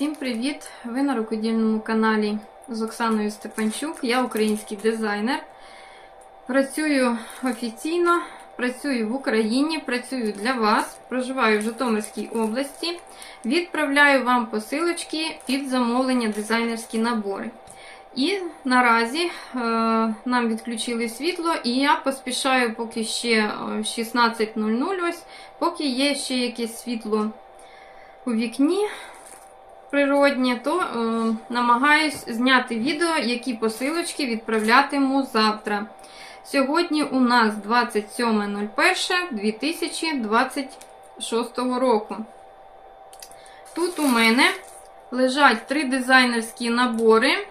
Всім привіт! Ви на рукодільному каналі з Оксаною Степанчук. Я український дизайнер. Працюю офіційно, працюю в Україні, працюю для вас, проживаю в Житомирській області. Відправляю вам посилочки під замовлення дизайнерські набори. І наразі е, нам відключили світло, і я поспішаю, поки ще е, 16.00, ось, поки є ще якесь світло у вікні природнє, то е, намагаюсь зняти відео, які посилочки відправлятиму завтра. Сьогодні у нас 27.01.2026 року. Тут у мене лежать три дизайнерські набори.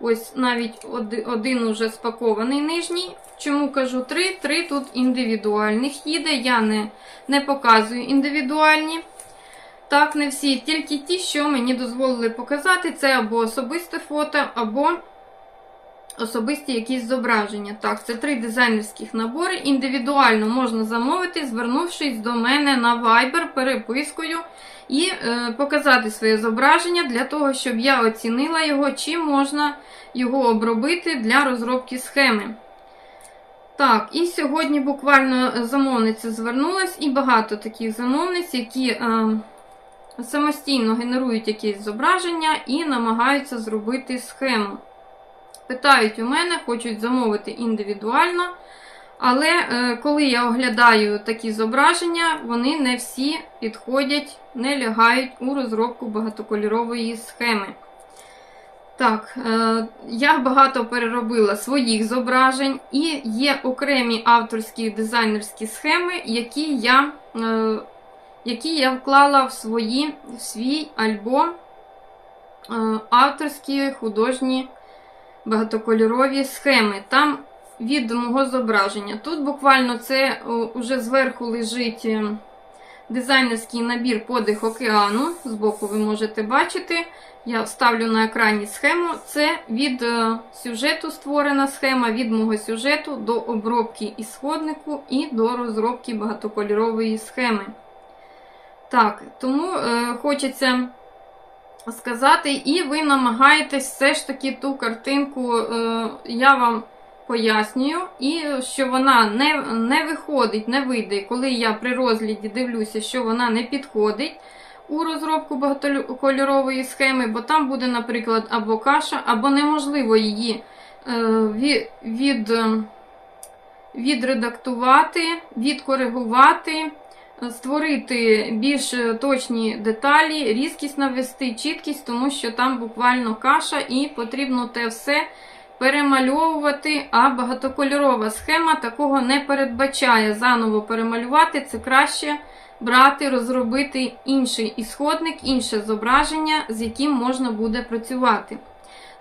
Ось навіть один уже спакований нижній. Чому кажу три? Три тут індивідуальних їде. Я не, не показую індивідуальні. Так, не всі, тільки ті, що мені дозволили показати, це або особисте фото, або особисті якісь зображення. Так, це три дизайнерських набори. Індивідуально можна замовити, звернувшись до мене на Viber перепискою і е, показати своє зображення для того, щоб я оцінила його, чи можна його обробити для розробки схеми. Так, і сьогодні буквально замовниця звернулась, і багато таких замовниць, які. Е, самостійно генерують якісь зображення і намагаються зробити схему. Питають у мене, хочуть замовити індивідуально. Але е, коли я оглядаю такі зображення, вони не всі підходять, не лягають у розробку багатокольорової схеми. Так, е, я багато переробила своїх зображень, і є окремі авторські дизайнерські схеми, які я е, які я вклала в, свої, в свій альбом е, авторські художні багатокольорові схеми. Там від мого зображення. Тут буквально це о, уже зверху лежить е, дизайнерський набір подих океану. Збоку ви можете бачити. Я ставлю на екрані схему. Це від е, сюжету створена схема, від мого сюжету до обробки ісходнику і до розробки багатокольорової схеми. Так, тому е, хочеться сказати, і ви намагаєтесь все ж таки ту картинку, е, я вам пояснюю, і що вона не, не виходить, не вийде. Коли я при розгляді дивлюся, що вона не підходить у розробку багатокольорової схеми, бо там буде, наприклад, або каша, або неможливо її е, від, від, е, відредактувати, відкоригувати створити більш точні деталі, різкість навести, чіткість, тому що там буквально каша, і потрібно те все перемальовувати. А багатокольорова схема такого не передбачає. Заново перемалювати це краще брати, розробити інший ісходник, інше зображення, з яким можна буде працювати.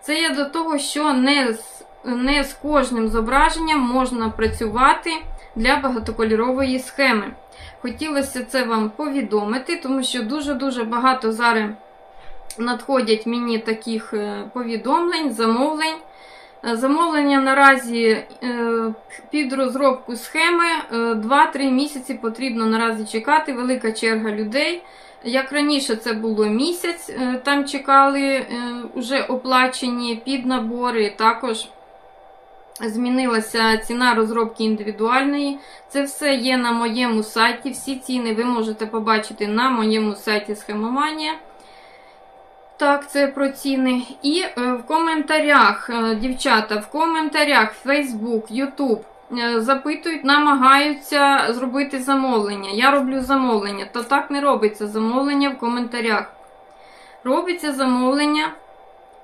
Це я до того, що не з, не з кожним зображенням можна працювати для багатокольорової схеми. Хотілося це вам повідомити, тому що дуже-дуже багато зараз надходять мені таких е, повідомлень, замовлень. Е, Замовлення наразі е, під розробку схеми 2-3 місяці потрібно наразі чекати. Велика черга людей. Як раніше це було місяць, там чекали вже оплачені під набори. Також Змінилася ціна розробки індивідуальної. Це все є на моєму сайті. Всі ціни ви можете побачити на моєму сайті Схемоманія. Так, це про ціни. І е, в коментарях, е, дівчата, в коментарях Facebook, YouTube е, запитують, намагаються зробити замовлення. Я роблю замовлення. То так не робиться замовлення в коментарях. Робиться замовлення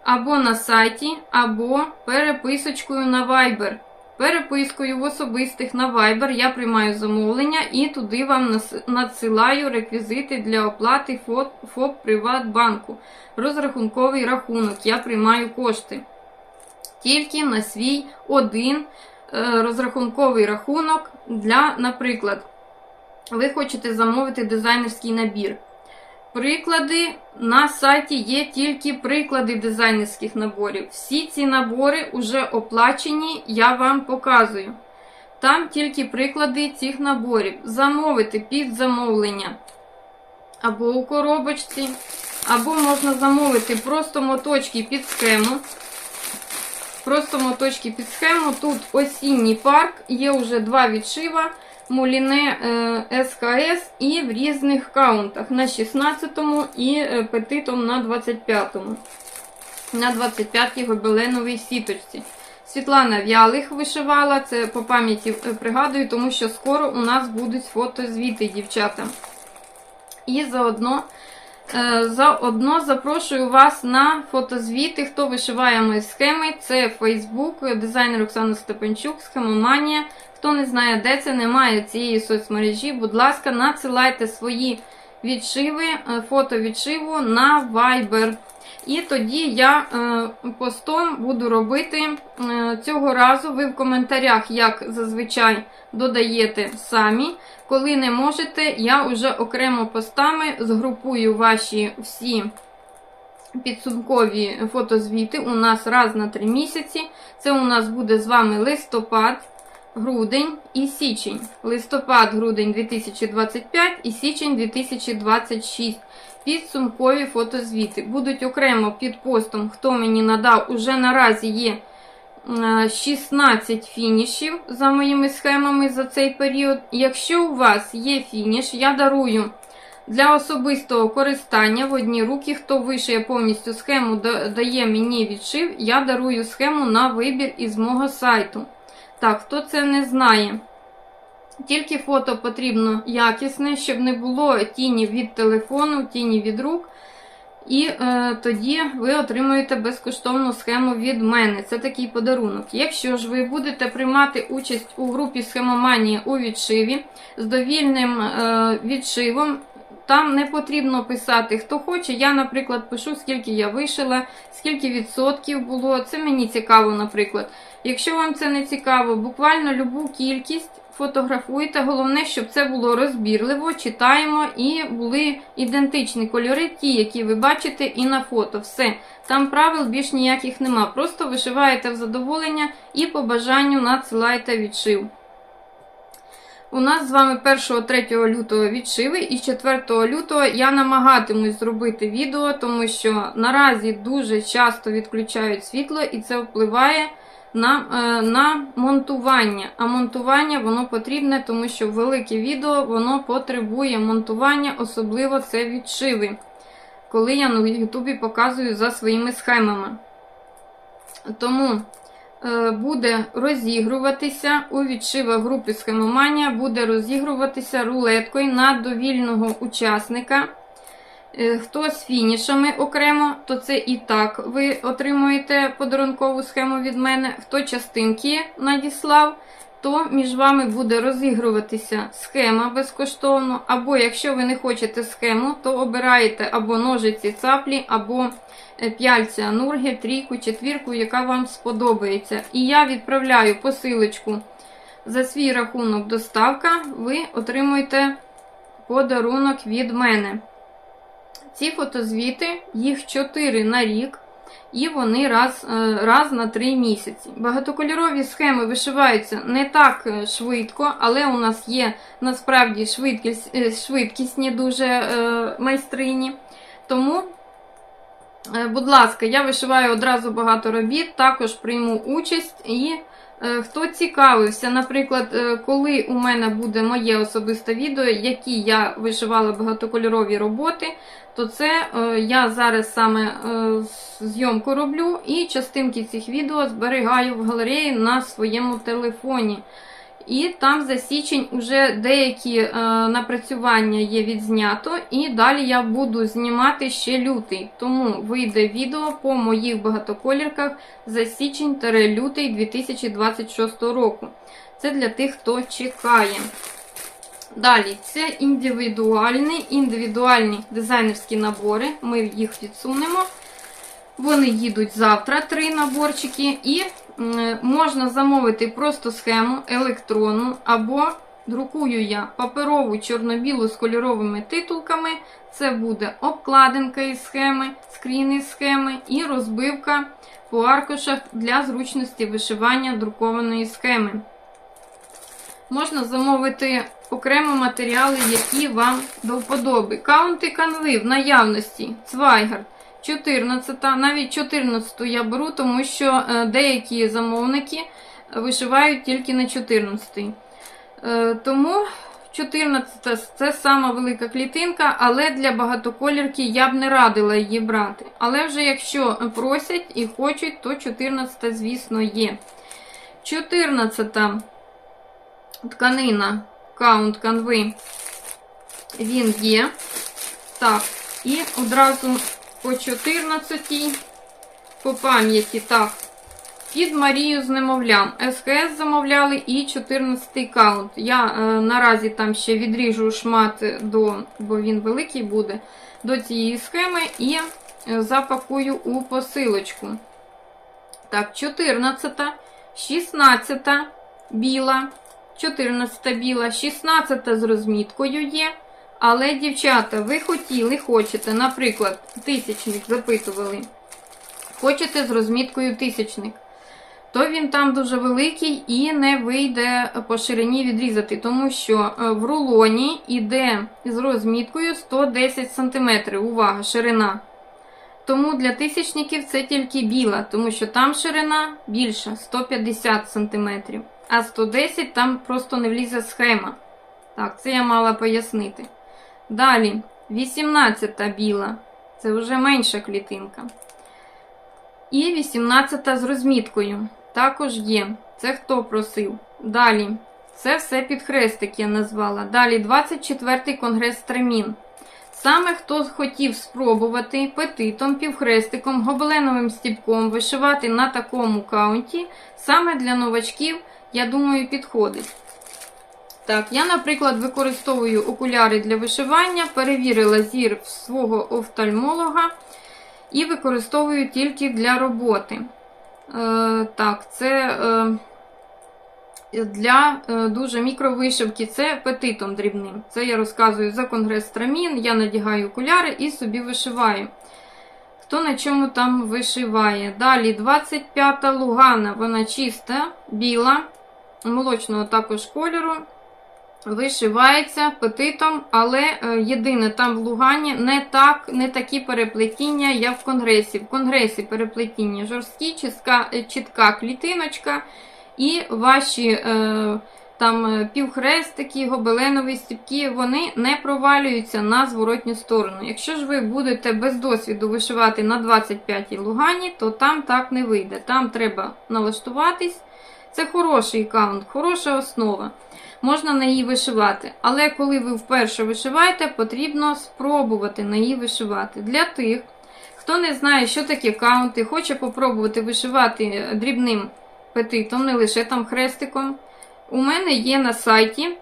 або на сайті, або переписочкою на Viber. Перепискою в особистих на Viber я приймаю замовлення і туди вам надсилаю реквізити для оплати ФОП, Приватбанку. Розрахунковий рахунок. Я приймаю кошти. Тільки на свій один е, розрахунковий рахунок для, наприклад, ви хочете замовити дизайнерський набір. Приклади на сайті є тільки приклади дизайнерських наборів. Всі ці набори вже оплачені, я вам показую. Там тільки приклади цих наборів. Замовити під замовлення або у коробочці, Або можна замовити просто моточки під схему. Просто моточки під схему. Тут осінній парк, є вже два відшива. Муліне СКС і в різних каунтах на 16-му і е, петитом на 25-му. На 25-й гобеленовій сіточці. Світлана Вялих вишивала, це по пам'яті е, пригадую, тому що скоро у нас будуть фотозвіти, дівчата. І заодно, е, заодно запрошую вас на фотозвіти, хто вишиває мої схеми. Це Facebook, дизайнер Оксана Степанчук, схемоманія. Хто не знає, де це, немає цієї соцмережі, будь ласка, надсилайте свої відшиви, е, фото відшиву на Viber. І тоді я е, постом буду робити е, цього разу. Ви в коментарях, як зазвичай, додаєте самі. Коли не можете, я вже окремо постами згрупую ваші всі підсумкові фотозвіти. У нас раз на три місяці. Це у нас буде з вами листопад, грудень і січень. Листопад, грудень 2025 і січень 2026 підсумкові фотозвіти. Будуть окремо під постом, хто мені надав, уже наразі є е, 16 фінішів за моїми схемами за цей період. Якщо у вас є фініш, я дарую для особистого користання в одні руки, хто вишиє повністю схему, дає мені відшив, я дарую схему на вибір із мого сайту. Так, хто це не знає. Тільки фото потрібно якісне, щоб не було тіні від телефону, тіні від рук. І е, тоді ви отримуєте безкоштовну схему від мене. Це такий подарунок. Якщо ж ви будете приймати участь у групі схемоманія у відшиві з довільним е, відшивом, там не потрібно писати, хто хоче. Я, наприклад, пишу, скільки я вишила, скільки відсотків було. Це мені цікаво, наприклад. Якщо вам це не цікаво, буквально любу кількість фотографуйте. Головне, щоб це було розбірливо, читаємо і були ідентичні кольори, ті, які ви бачите, і на фото. Все. Там правил більш ніяких нема. Просто вишиваєте в задоволення і по бажанню надсилаєте відшив. У нас з вами 1-3 лютого відшиви, і 4 лютого я намагатимусь зробити відео, тому що наразі дуже часто відключають світло, і це впливає на, е, на монтування. А монтування воно потрібне, тому що велике відео воно потребує монтування, особливо це відшиви, коли я на Ютубі показую за своїми схемами. Тому е, буде розігруватися у відшивах групи схемоманія, буде розігруватися рулеткою на довільного учасника. Е, Хто з фінішами окремо, то це і так ви отримуєте подарункову схему від мене. Хто частинки надіслав, то між вами буде розігруватися схема безкоштовно. Або якщо ви не хочете схему, то обираєте або ножиці цаплі, або е, п'яльця нурги, трійку, четвірку, яка вам сподобається. І я відправляю посилочку за свій рахунок доставка, ви отримуєте подарунок від мене. Ці фотозвіти, їх 4 на рік, і вони раз, е, раз на 3 місяці. Багатокольорові схеми вишиваються не так е, швидко, але у нас є насправді швидкість, е, швидкісні дуже майстрині. Тому, будь ласка, я вишиваю одразу багато робіт, також прийму участь і. Е, Хто цікавився, наприклад, е, коли у мене буде моє особисте відео, які я вишивала багатокольорові роботи, то це е, я зараз саме зйомку роблю і частинки цих відео зберігаю в галереї на своєму телефоні. І там за січень вже деякі е, напрацювання є відзнято, і далі я буду знімати ще лютий. Тому вийде відео по моїх багатоколірках за січень-лютий 2026 року. Це для тих, хто чекає. Далі, це індивідуальні, індивідуальні дизайнерські набори. Ми їх відсунемо. Вони їдуть завтра, три наборчики, і можна замовити просто схему електронну, або друкую я паперову чорно-білу з кольоровими титулками. Це буде обкладинка із схеми, скрін із схеми і розбивка по аркушах для зручності вишивання друкованої схеми. Можна замовити окремо матеріали, які вам до вподоби. Каунти канви в наявності. Цвайгард. 14, навіть 14 я беру, тому що е, деякі замовники вишивають тільки на 14. Е, Тому 14 це сама велика клітинка, але для багатоколірки я б не радила її брати. Але вже якщо просять і хочуть, то 14, звісно, є. 14 тканина каунт канви, він є. Так, і одразу по 14 по пам'яті, так. Під Марію з немовлям. СКС замовляли і 14 каунт. Я е, наразі там ще відріжу шмат до, бо він великий буде, до цієї схеми і е, запакую у посилочку. Так, 14, 16 біла, 14 біла, 16 з розміткою є. Але, дівчата, ви хотіли, хочете, наприклад, тисячник запитували. Хочете з розміткою тисячник. То він там дуже великий і не вийде по ширині відрізати, тому що е, в рулоні йде з розміткою 110 см. Увага, ширина. Тому для тисячників це тільки біла, тому що там ширина більша 150 см. А 110 там просто не влізе схема. Так, це я мала пояснити. Далі, 18 біла. Це вже менша клітинка. І 18 з розміткою. Також є. Це хто просив. Далі. Це все під хрестик я назвала. Далі 24-й конгрес Тремін. Саме хто хотів спробувати петитом, півхрестиком, гобеленовим стіпком вишивати на такому каунті, саме для новачків, я думаю, підходить. Так, я, наприклад, використовую окуляри для вишивання, перевірила зір свого офтальмолога і використовую тільки для роботи. Е, Так, це е, для е, дуже мікровишивки, це петитом дрібним. Це я розказую за конгрес Трамін, я надягаю окуляри і собі вишиваю. Хто на чому там вишиває. Далі 25 лугана, вона чиста, біла, молочного також кольору. Вишивається петитом, але е, єдине там в Лугані не так, не такі переплетіння, як в конгресі. В конгресі переплетіння жорсткі, чітка, чітка клітиночка, і ваші е, там е, півхрестики, гобеленові стіпки, вони не провалюються на зворотню сторону. Якщо ж ви будете без досвіду вишивати на 25-й Лугані, то там так не вийде. Там треба налаштуватись. Це хороший каунт, хороша основа можна на її вишивати. Але коли ви вперше вишиваєте, потрібно спробувати на її вишивати. Для тих, хто не знає, що таке каунти, хоче попробувати вишивати дрібним петитом, не лише там хрестиком. У мене є на сайті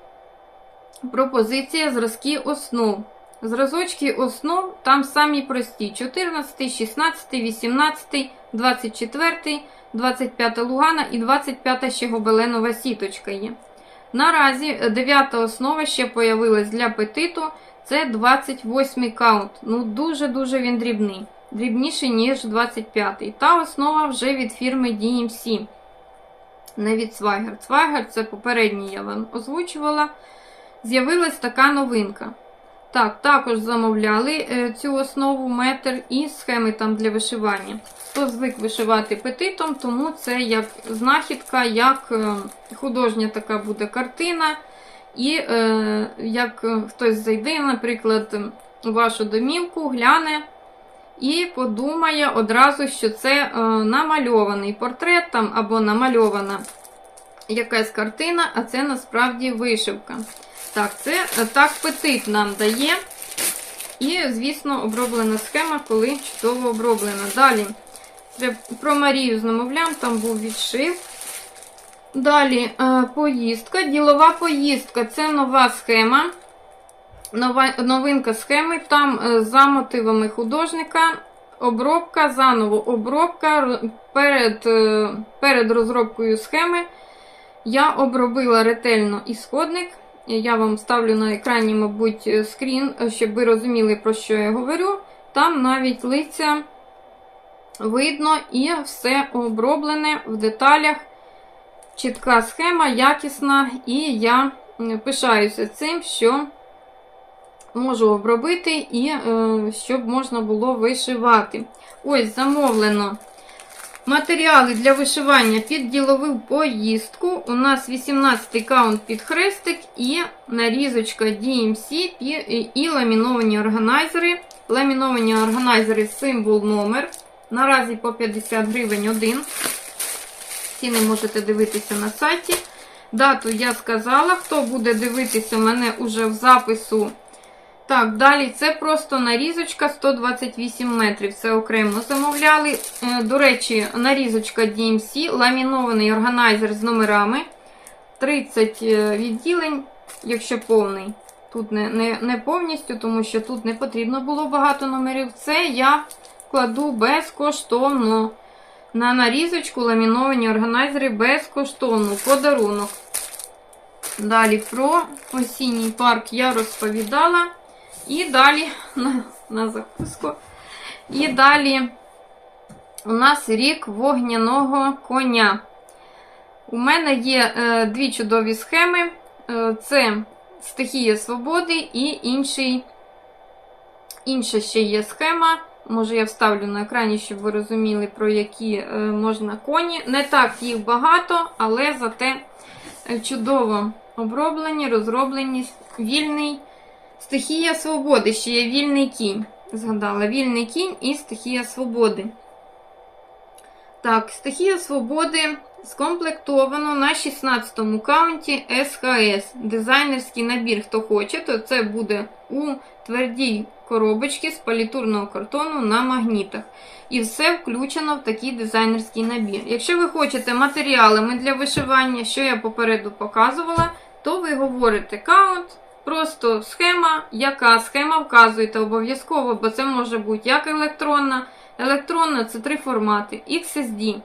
пропозиція зразки основ. Зразочки основ там самі прості: 14, 16, 18, 24, 25 лугана і 25 ще гобеленова сіточка є. Наразі дев'ята основа ще появилась для петиту. Це 28 каунт. Ну, дуже-дуже він дрібний. Дрібніший, ніж 25-й. Та основа вже від фірми DMC. Не від Swagger. Swagger це попередній я вам озвучувала. З'явилась така новинка. Так, також замовляли е, цю основу метр і схеми там для вишивання. Хто звик вишивати петитом, тому це як знахідка, як е, художня така буде картина. І е, як хтось зайде, наприклад, у вашу домівку, гляне і подумає одразу, що це е, намальований портрет там або намальована якась картина, а це насправді вишивка. Так, це е, так петит нам дає. І, звісно, оброблена схема, коли чудово оброблена. Далі про Марію з намовлям, там був відшив. Далі е, поїздка, ділова поїздка це нова схема. Нова, Новинка схеми. Там е, за мотивами художника. Обробка, заново обробка. Перед, перед розробкою схеми я обробила ретельно ісходник. Я вам ставлю на екрані, мабуть, скрін, щоб ви розуміли, про що я говорю. Там навіть лиця видно і все оброблене в деталях. Чітка схема, якісна, і я пишаюся цим, що можу обробити і е, щоб можна було вишивати. Ось замовлено. Матеріали для вишивання під ділову поїздку. У нас 18 каунт під хрестик і нарізочка DMC і ламіновані органайзери. Ламіновані органайзери символ номер. Наразі по 50 гривень один. Ціни можете дивитися на сайті. Дату я сказала. Хто буде дивитися мене уже в запису. Так, далі це просто нарізочка 128 метрів. Це окремо замовляли. Е, До речі, нарізочка DMC, ламінований органайзер з номерами. 30 е, відділень, якщо повний. Тут не, не, не повністю, тому що тут не потрібно було багато номерів. Це я кладу безкоштовно. На нарізочку ламіновані органайзери безкоштовно. Подарунок. Далі про осінній парк я розповідала. І далі на, на закуску. І далі у нас рік вогняного коня. У мене є е, дві чудові схеми. Е, це стихія свободи і інший, інша ще є схема. Може, я вставлю на екрані, щоб ви розуміли, про які е, можна коні. Не так їх багато, але зате е, чудово оброблені, розроблені, вільний. Стихія свободи, ще є вільний кінь. Згадала, вільний кінь і стихія свободи. Так, стихія свободи скомплектовано на 16-му каунті СХС. Дизайнерський набір, хто хоче, то це буде у твердій коробочці з палітурного картону на магнітах. І все включено в такий дизайнерський набір. Якщо ви хочете матеріалами для вишивання, що я попереду показувала, то ви говорите каунт. Просто схема, яка схема вказуєте обов'язково, бо це може бути як електронна. Електронна це три формати XSD.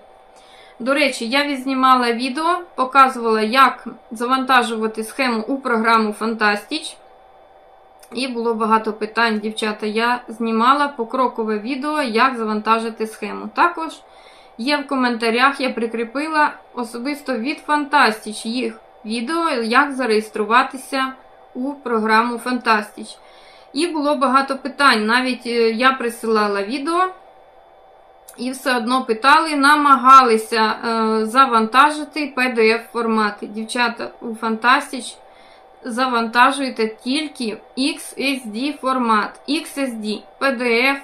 До речі, я відзнімала відео, показувала, як завантажувати схему у програму Fantastic. І було багато питань, дівчата. Я знімала покрокове відео, як завантажити схему. Також є в коментарях, я прикріпила особисто від Fantastic їх відео, як зареєструватися у програму Fantastic. І було багато питань. Навіть е, я присилала відео, і все одно питали, намагалися е, завантажити PDF формати. Дівчата, у Fantastic завантажуєте тільки XSD формат. XSD, PDF.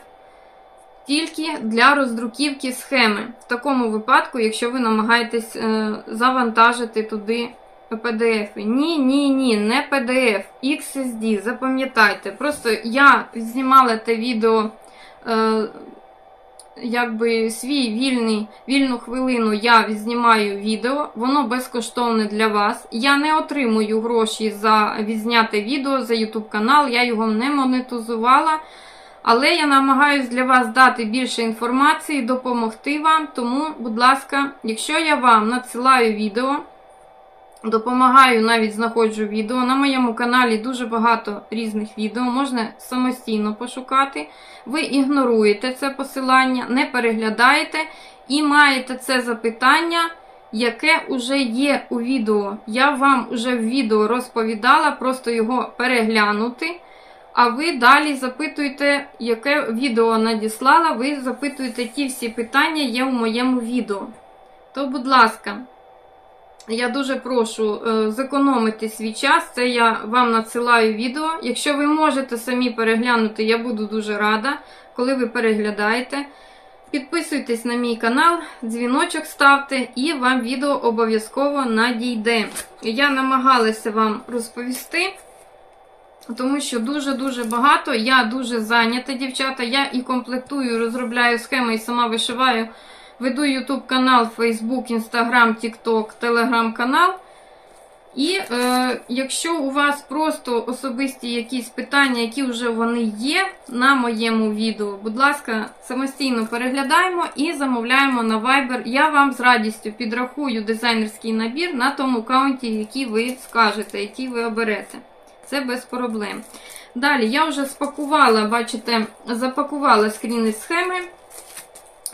Тільки для роздруківки схеми. В такому випадку, якщо ви намагаєтесь е, завантажити туди PDF. Ні, ні, ні, не PDF, XSD, запам'ятайте. Просто я знімала те відео, е, якби свій вільний, вільну хвилину я відзнімаю відео, воно безкоштовне для вас. Я не отримую гроші за відзняте відео за YouTube канал, я його не монетизувала. Але я намагаюся для вас дати більше інформації, допомогти вам. Тому, будь ласка, якщо я вам надсилаю відео, Допомагаю, навіть знаходжу відео. На моєму каналі дуже багато різних відео, можна самостійно пошукати. Ви ігноруєте це посилання, не переглядаєте і маєте це запитання, яке вже є у відео. Я вам вже в відео розповідала, просто його переглянути. А ви далі запитуєте, яке відео надіслала, ви запитуєте ті всі питання, є у моєму відео. То, будь ласка. Я дуже прошу е, зекономити свій час. Це я вам надсилаю відео. Якщо ви можете самі переглянути, я буду дуже рада, коли ви переглядаєте. Підписуйтесь на мій канал, дзвіночок ставте, і вам відео обов'язково надійде. Я намагалася вам розповісти, тому що дуже-дуже багато. Я дуже зайнята, дівчата. Я і комплектую, розробляю схеми і сама вишиваю. Веду YouTube канал, Facebook, Instagram, TikTok, Telegram канал. І е, якщо у вас просто особисті якісь питання, які вже вони є на моєму відео, будь ласка, самостійно переглядаємо і замовляємо на Viber. Я вам з радістю підрахую дизайнерський набір на тому аккаунті, який ви скажете, який ви оберете. Це без проблем. Далі я вже спакувала, бачите, запакувала скріни схеми.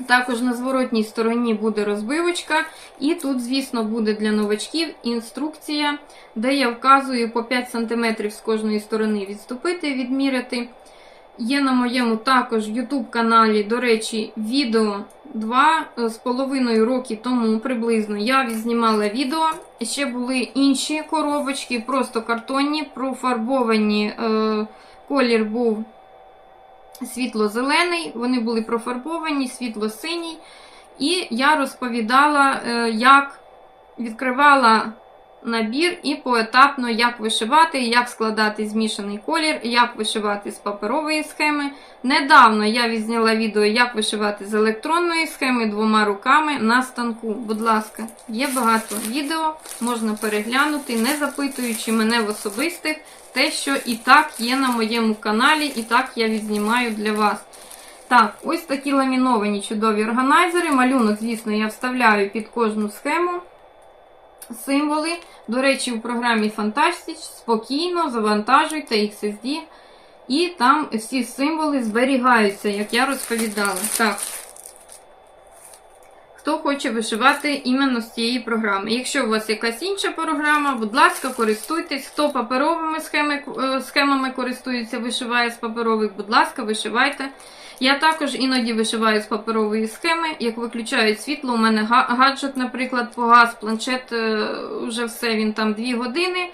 Також на зворотній стороні буде розбивочка, і тут, звісно, буде для новачків інструкція, де я вказую по 5 см з кожної сторони відступити, відміряти. Є на моєму також YouTube каналі, до речі, відео два е, з половиною роки тому приблизно я відзнімала відео. Ще були інші коробочки, просто картонні, профарбовані. Е, колір був світло-зелений, вони були профарбовані, світло-синій. І я розповідала, е, як відкривала набір і поетапно, як вишивати, як складати змішаний колір, як вишивати з паперової схеми. Недавно я відзняла відео, як вишивати з електронної схеми двома руками на станку. Будь ласка, є багато відео, можна переглянути, не запитуючи мене в особистих, те, що і так є на моєму каналі, і так я відзнімаю для вас. Так, ось такі ламіновані чудові органайзери. Малюнок, звісно, я вставляю під кожну схему. Символи. До речі, у програмі Fantastic спокійно завантажуйте XSD. І там всі символи зберігаються, як я розповідала. Так. Хто хоче вишивати іменно з цієї програми. Якщо у вас якась інша програма, будь ласка, користуйтесь. Хто паперовими схеми, е, схемами користується, вишиває з паперових, будь ласка, вишивайте. Я також іноді вишиваю з паперової схеми. Як виключають світло, у мене гаджет, наприклад, погас, планшет, е, вже все, він там 2 години.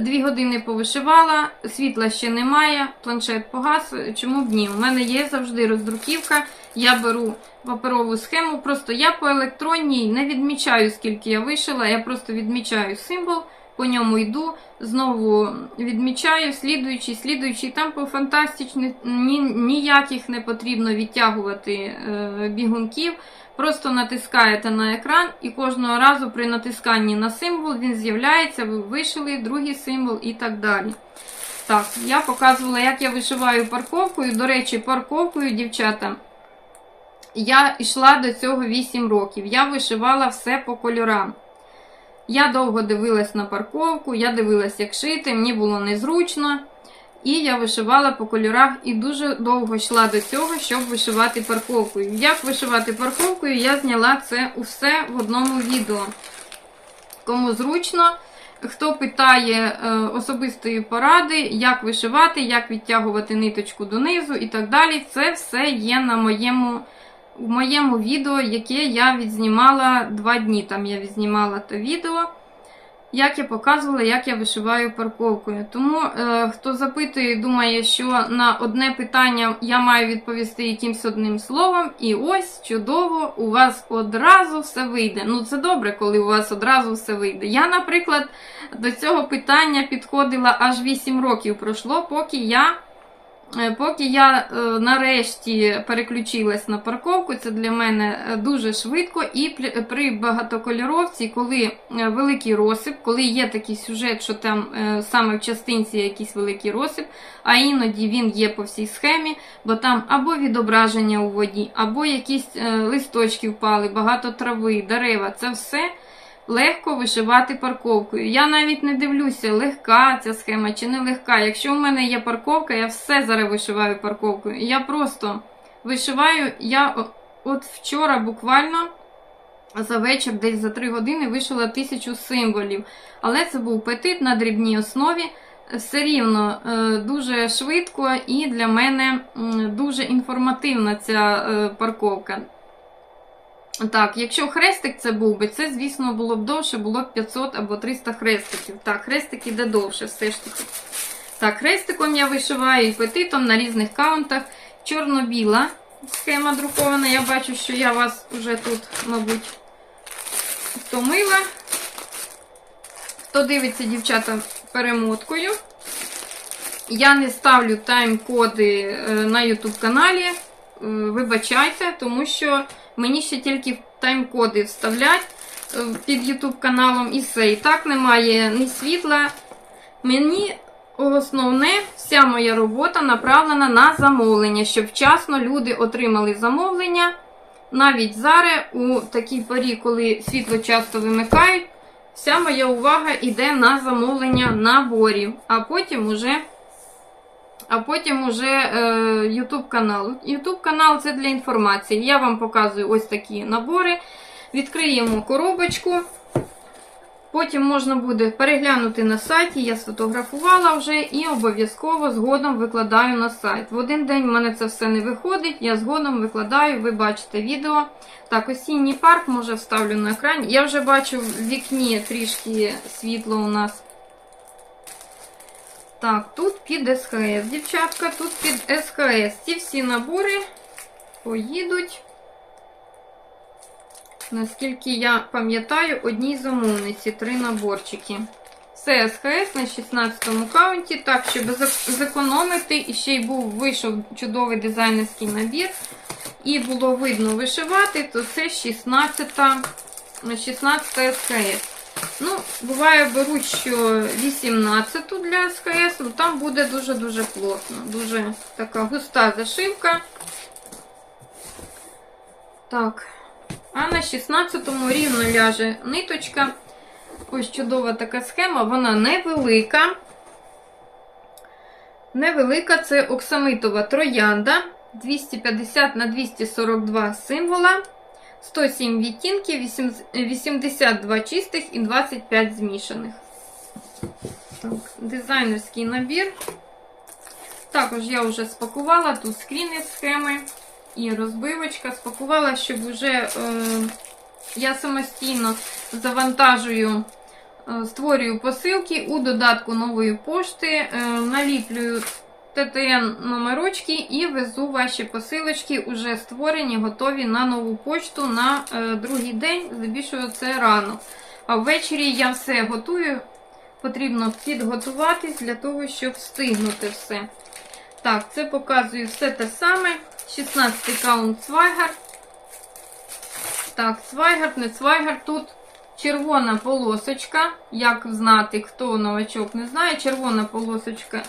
Дві години повишивала, світла ще немає, планшет погас. Чому б ні? У мене є завжди роздруківка. Я беру паперову схему. Просто я по електронній не відмічаю, скільки я вишила. Я просто відмічаю символ, по ньому йду, знову відмічаю, слідуючий, слідуючий. Там по фантастичних ні, ніяких не потрібно відтягувати е, бігунків. Просто натискаєте на екран, і кожного разу при натисканні на символ він з'являється, ви вишили другий символ і так далі. Так, я показувала, як я вишиваю парковкою. До речі, парковкою, дівчата, я йшла до цього 8 років. Я вишивала все по кольорам. Я довго дивилась на парковку, я дивилась, як шити, мені було незручно. І я вишивала по кольорах і дуже довго йшла до цього, щоб вишивати парковкою. Як вишивати парковкою, я зняла це усе в одному відео. Кому зручно, хто питає е, особистої поради, як вишивати, як відтягувати ниточку донизу і так далі, це все є на моєму, в моєму відео, яке я відзнімала два дні. Там я відзнімала те відео як я показувала, як я вишиваю парковкою. Тому, е, хто запитує, думає, що на одне питання я маю відповісти якимсь одним словом, і ось чудово, у вас одразу все вийде. Ну, це добре, коли у вас одразу все вийде. Я, наприклад, до цього питання підходила аж 8 років пройшло, поки я. Е, Поки я е, нарешті переключилась на парковку, це для мене е, дуже швидко. І пр- при багатокольоровці, коли великий розсип, коли є такий сюжет, що там саме в частинці якийсь великий розсип, а іноді він є по всій схемі, бо там або відображення у воді, або якісь листочки впали, багато трави, дерева. Це все легко вишивати парковкою. Я навіть не дивлюся, легка ця схема чи не легка. Якщо в мене є парковка, я все зараз вишиваю парковкою. Я просто вишиваю, я от вчора буквально. За вечір, десь за 3 години, вишила тисячу символів. Але це був петит на дрібній основі. Все рівно е, дуже швидко і для мене дуже інформативна ця е, парковка. Так, якщо хрестик це був би, це, звісно, було б довше, було б 500 або 300 хрестиків. Так, хрестик іде довше, все ж таки. Так, хрестиком я вишиваю і петитом на різних каунтах. Чорно-біла схема друкована. Я бачу, що я вас вже тут, мабуть, втомила. Хто дивиться, дівчата, перемоткою. Я не ставлю тайм-коди е, на YouTube каналі. Е, Вибачайте, тому що мені ще тільки тайм-коди вставлять е, під YouTube каналом і все. І так немає ні світла. Мені основне, вся моя робота направлена на замовлення, щоб вчасно люди отримали замовлення. Навіть зараз, у такій порі, коли світло часто вимикають, вся моя увага йде на замовлення наборів, а потім уже а потім уже е, YouTube канал. YouTube канал це для інформації. Я вам показую ось такі набори. Відкриємо коробочку. Потім можна буде переглянути на сайті, я сфотографувала вже і обов'язково згодом викладаю на сайт. В один день в мене це все не виходить, я згодом викладаю, ви бачите відео. Так, осінній парк, може вставлю на екрані. Я вже бачу в вікні трішки світло у нас. Так, тут під СХС, дівчатка, тут під СХС. Ці всі набори поїдуть. Наскільки я пам'ятаю, одній замовниці три наборчики. Це СХС на 16 каунті. Так, щоб зекономити, і ще й був вийшов чудовий дизайнерський набір. І було видно вишивати, то це 16, 16 СХС. Ну, буває, беруть, що 18 для СХС, ну там буде дуже-дуже плотно. Дуже така густа зашивка. Так. А на 16-му рівно ляже ниточка. Ось чудова така схема, вона невелика. Невелика це оксамитова троянда. 250 на 242 символа. 107 відтінків, 82 чистих і 25 змішаних. Так, дизайнерський набір. Також я вже спакувала тут скріни схеми і розбивочка. Спакувала, щоб вже е, я самостійно завантажую, е, створюю посилки у додатку нової пошти, е, наліплюю ТТН номерочки і везу ваші посилочки, уже створені, готові на нову почту на е, другий день. Здебільшого це рано. А ввечері я все готую. Потрібно підготуватись для того, щоб встигнути все. Так, це показую все те саме. 16 каунт Свайгар. Так, Свайгар, не Свайгар. Тут червона полосочка. Як знати, хто новачок не знає, червона полосочка,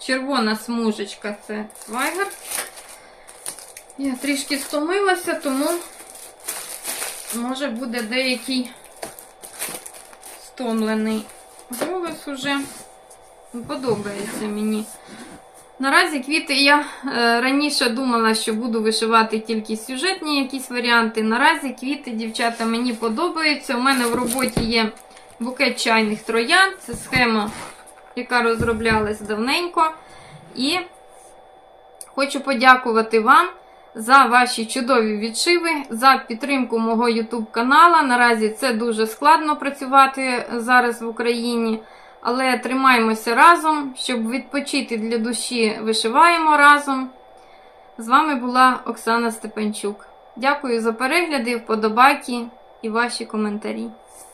червона смужечка це Свайгар. Я трішки стомилася, тому може буде деякий стомлений голос уже. Подобається мені. Наразі квіти я е, раніше думала, що буду вишивати тільки сюжетні якісь варіанти. Наразі квіти, дівчата, мені подобаються. У мене в роботі є букет чайних троян. Це схема, яка розроблялась давненько. І хочу подякувати вам за ваші чудові відшиви, за підтримку мого YouTube канала. Наразі це дуже складно працювати зараз в Україні. Але тримаємося разом, щоб відпочити для душі, вишиваємо разом. З вами була Оксана Степанчук. Дякую за перегляди, вподобайки і ваші коментарі.